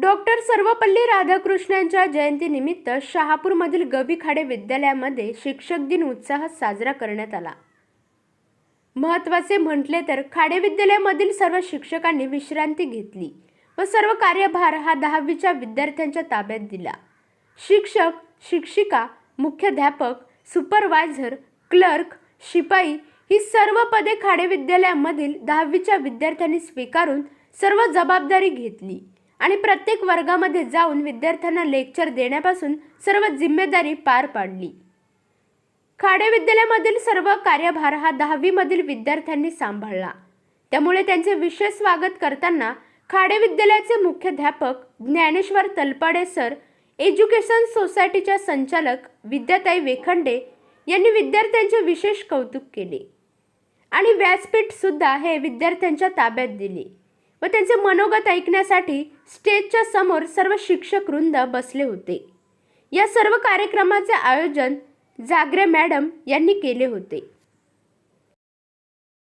Doctor Sarvepalli राधाकृष्णांच्या जयंतीनिमित्त शहापूरमधील गवीखाडे विद्यालयामध्ये शिक्षक दिन उत्साहात साजरा करण्यात आला. महत्त्वाचे म्हटले तर खाडे विद्यालयामधील सर्व शिक्षकांनी विश्रांती घेतली व सर्व कार्यभार हा दहावीच्या विद्यार्थ्यांच्या ताब्यात दिला. शिक्षक शिक्षिका मुख्याध्यापक सुपरवायझर क्लर्क शिपाई ही सर्व पदे खाडे विद्यालयामधील दहावीच्या विद्यार्थ्यांनी स्वीकारून सर्व जबाबदारी घेतली. आणि प्रत्येक वर्गामध्ये जाऊन विद्यार्थ्यांना लेक्चर देण्यापासून सर्व जिम्मेदारी पार पाडली. खाडे विद्यालयामधील सर्व कार्यभार हा दहावीमधील विद्यार्थ्यांनी सांभाळला. त्यामुळे त्यांचे विशेष स्वागत करताना खाडे विद्यालयाचे मुख्याध्यापक ज्ञानेश्वर तलपाडे सर एज्युकेशन सोसायटीच्या संचालक विद्याताई वेखंडे यांनी विद्यार्थ्यांचे विशेष कौतुक केले. आणि व्यासपीठसुद्धा हे विद्यार्थ्यांच्या ताब्यात दिले. व त्यांचे मनोगत ऐकण्यासाठी स्टेजच्या समोर सर्व शिक्षक वृंद बसले होते. या सर्व कार्यक्रमाचे आयोजन जागरे मॅडम यांनी केले होते.